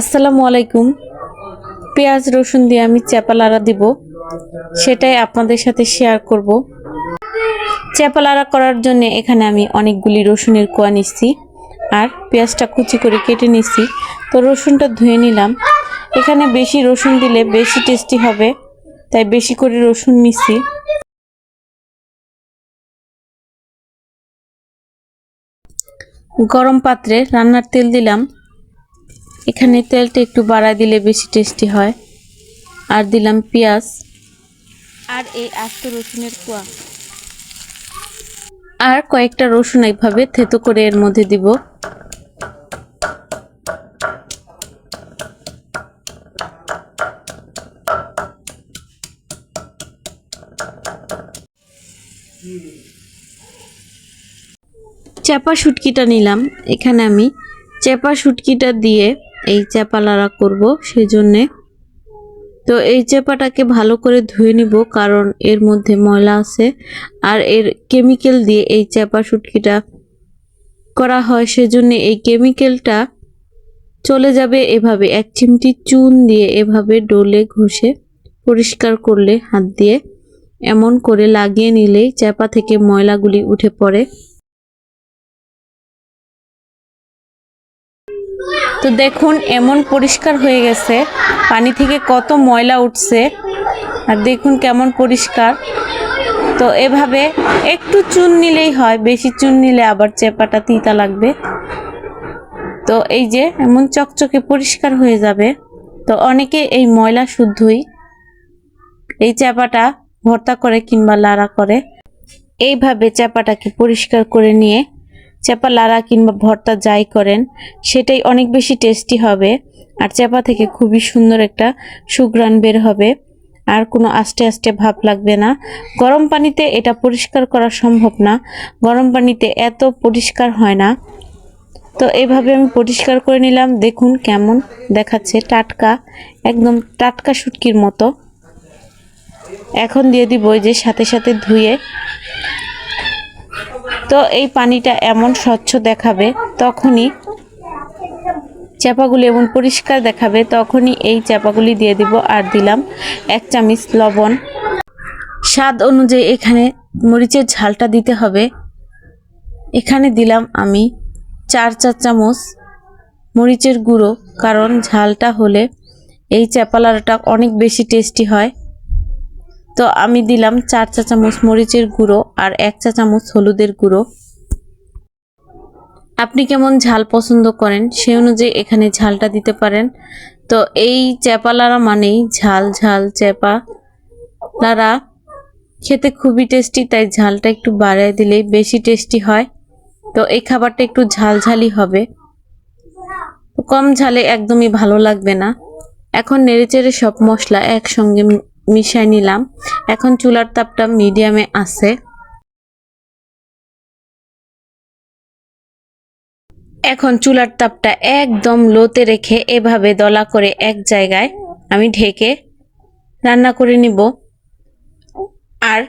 আসসালামু আলাইকুম। পেঁয়াজ, রসুন দিয়ে আমি চেপালাড়া দিব। সেটাই আপনাদের সাথে শেয়ার করব। চেপালাড়া করার জন্য এখানে আমি অনেকগুলি রসুনের কোয়া নিচ্ছি আর পেঁয়াজটা কুচি করে কেটে নিচ্ছি। তো রসুনটা ধুয়ে নিলাম। এখানে বেশি রসুন দিলে বেশি টেস্টি হবে, তাই বেশি করে রসুন নিচ্ছি। গরম পাত্রে রান্নার তেল দিলাম। এখানে তেলটা একটু বাড়ায় দিলে বেশি টেস্টি হয়। আর দিলাম পেঁয়াজ। আর এই আস্ত রসুনের কোয়া। আর কয়েকটা রসুন এইভাবে থেতো করে এর মধ্যে দিব। চাপা শুটকিটা নিলাম। এখানে আমি চেপা শুটকিটা দিয়ে এই চেপা লাড়া করব সেই জন্যে তো এই চেপাটাকে ভালো করে ধুয়ে নিব, কারণ এর মধ্যে ময়লা আছে। আর এর কেমিক্যাল দিয়ে এই চেপা শুটকিটা করা হয় সেজন্য এই কেমিক্যালটা চলে যাবে এভাবে। এক চিমটি চুন দিয়ে এভাবে ডলে ঘষে পরিষ্কার করলে হাত দিয়ে। এমন করে লাগিয়ে নিলেই চেপা থেকে ময়লাগুলি উঠে পড়ে। তো দেখুন, এমন পরিষ্কার হয়ে গেছে। পানি থেকে কত ময়লা উঠছে। আর দেখুন কেমন পরিষ্কার। তো এভাবে একটু চুন নিলেই হয়, বেশি চুন নিলে আবার চেপাটা তিতা লাগবে। তো এই যে, এমন চকচকে পরিষ্কার হয়ে যাবে। তো অনেকে এই ময়লা শুদ্ধই এই চাপাটা ভর্তা করে কিংবা লাড়া করে। এইভাবে চাপাটাকে পরিষ্কার করে নিয়ে চাপা লাড়া কিংবা ভর্তা যাই করেন, সেটাই অনেক বেশি টেস্টি হবে। আর চাপা থেকে খুবই সুন্দর একটা সুঘ্রাণ বের হবে। আর কোনো আস্তে আস্তে ভাব লাগবে না। গরম পানিতে এটা পরিষ্কার করা সম্ভব না। গরম পানিতে এত পরিষ্কার হয় না। তো এইভাবে আমি পরিষ্কার করে নিলাম। দেখুন কেমন দেখাচ্ছে টাটকা, একদম টাটকা শুটকির মতো। এখন দিয়ে দিব যে সাথে সাথে ধুয়ে তো এই পানিটা এমন স্বচ্ছ দেখাবে, তখনই চাপাগুলি এমন পরিষ্কার দেখাবে, তখনই এই চাপাগুলি দিয়ে দিব আর দিলাম এক চামচ লবণ। স্বাদ অনুযায়ী এখানে মরিচের ঝালটা দিতে হবে। এখানে দিলাম আমি চার চার চামচ মরিচের গুঁড়ো, কারণ ঝালটা হলে এই চাপালাটা অনেক বেশি টেস্টি হয়। তো আমি দিলাম চার চা চামচ মরিচের গুঁড়ো আর এক চা চামচ হলুদের গুঁড়ো। আপনি কেমন ঝাল পছন্দ করেন সেই অনুযায়ী এখানে ঝালটা দিতে পারেন। তো এই চ্যাপা লাড়া মানেই ঝাল ঝাল চ্যাপা লাড়া খেতে খুবই টেস্টি, তাই ঝালটা একটু বাড়ায় দিলেই বেশি টেস্টি হয়। তো এই খাবারটা একটু ঝালঝালি হবে। কম ঝালে একদমই ভালো লাগবে না। এখন নেড়েচেড়ে সব মশলা একসঙ্গে মিশাই নিলাম। এখন চুলার তাপটা মিডিয়ামে আছে। এখন চুলার তাপটা একদম লোতে রেখে এভাবে দলা করে এক জায়গায় আমি ঢেকে রান্না করে নিব। আর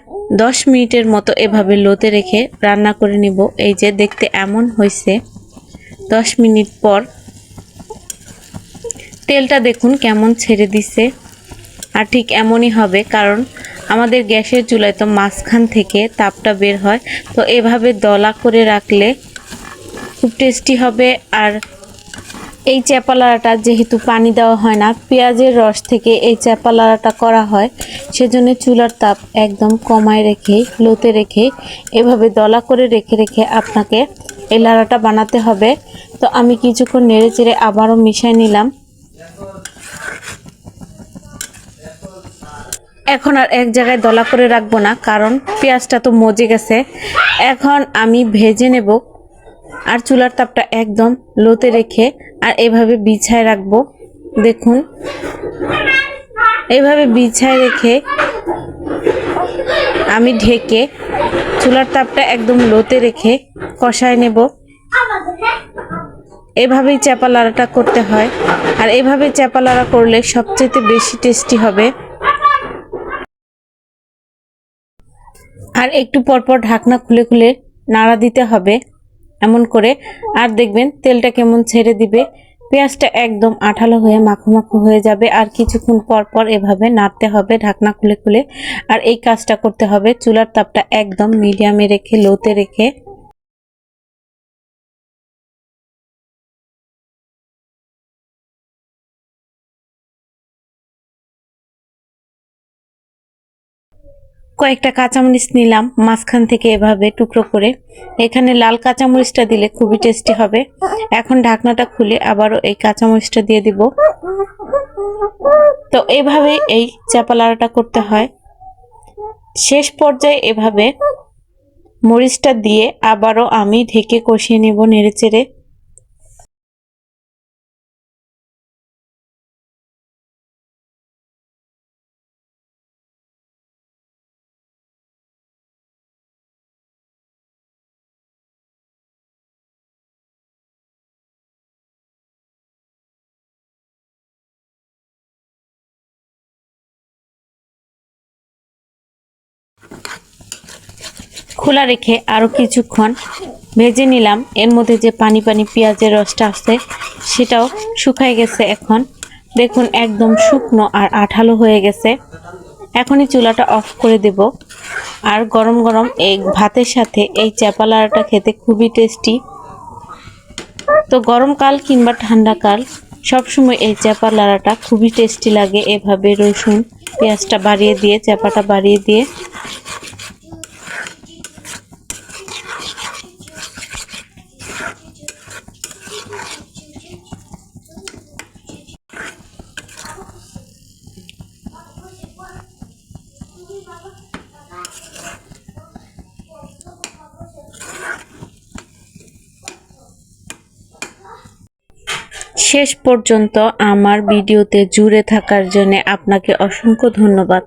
দশ মিনিটের মতো এভাবে লোতে রেখে রান্না করে নিব। এই যে দেখতে এমন হয়েছে। দশ মিনিট পর তেলটা দেখুন কেমন ছেড়ে দিছে। আর ঠিক এমনই হবে, কারণ আমাদের গ্যাসের চুলায় তো মাঝখান থেকে তাপটা বের হয়। তো এভাবে দলা করে রাখলে খুব টেস্টি হবে। আর এই চ্যাপালাড়াটা যেহেতু পানি দেওয়া হয় না, পেঁয়াজের রস থেকে এই চ্যাপালাড়াটা করা হয়, সেজন্য চুলার তাপ একদম কমায় রেখে, লোতে রেখে, এভাবে দলা করে রেখে রেখে আপনাকে এই লাড়াটা বানাতে হবে। তো আমি কিছুক্ষণ নেড়ে চেড়ে আবারও মিশাই নিলাম। এখন আর এক জায়গায় দলা করে রাখব না, কারণ পেঁয়াজটা তো মজে গেছে। এখন আমি ভেজে নেব আর চুলার তাপটা একদম লোতে রেখে আর এভাবে বিছায় রাখব। দেখুন, এভাবে বিছায় রেখে আমি ঢেকে চুলার তাপটা একদম লোতে রেখে কষায় নেব। এভাবেই চাপা লাড়াটা করতে হয়। আর এভাবে চাপা লাড়া করলে সবচেয়ে বেশি টেস্টি হবে। আর একটু পরপর ঢাকনা খুলে খুলে নাড়া দিতে হবে, এমন করে। আর দেখবেন তেলটা কেমন ছেড়ে দিবে। পেঁয়াজটা একদম আঠালো হয়ে মাখো মাখো হয়ে যাবে। আর কিছুক্ষণ পর পর এভাবে নাড়তে হবে ঢাকনা খুলে খুলে। আর এই কাজটা করতে হবে চুলার তাপটা একদম মিডিয়ামে রেখে, লোতে রেখে। কয়েকটা কাঁচামরিচ নিলাম, মাঝখান থেকে এভাবে টুকরো করে। এখানে লাল কাঁচামরিচটা দিলে খুবই টেস্টি হবে। এখন ঢাকনাটা খুলে আবারও এই কাঁচামরিচটা দিয়ে দিব। তো এভাবে এই চাপালাড়াটা করতে হয়। শেষ পর্যায়ে এভাবে মরিচটা দিয়ে আবারও আমি ঢেকে কষিয়ে নেব নেড়েচেড়ে। খোলা রেখে আরও কিছুক্ষণ ভেজে নিলাম। এর মধ্যে যে পানি পানি পেঁয়াজের রসটা আছে, সেটাও শুকায় গেছে এখন। দেখুন, একদম শুকনো আর আঠালো হয়ে গেছে। এখনই চুলাটা অফ করে দেব। আর গরম গরম এই ভাতের সাথে এই চাপালাড়াটা খেতে খুবই টেস্টি। তো গরমকাল কিংবা ঠান্ডাকাল সবসময় এই চাপা লাড়াটা খুবই টেস্টি লাগে। এভাবে রসুন পেঁয়াজটা বাড়িয়ে দিয়ে চাপাটা বাড়িয়ে দিয়ে শেষ পর্যন্ত আমার ভিডিওতে জুড়ে থাকার জন্য আপনাকে অসংখ্য ধন্যবাদ।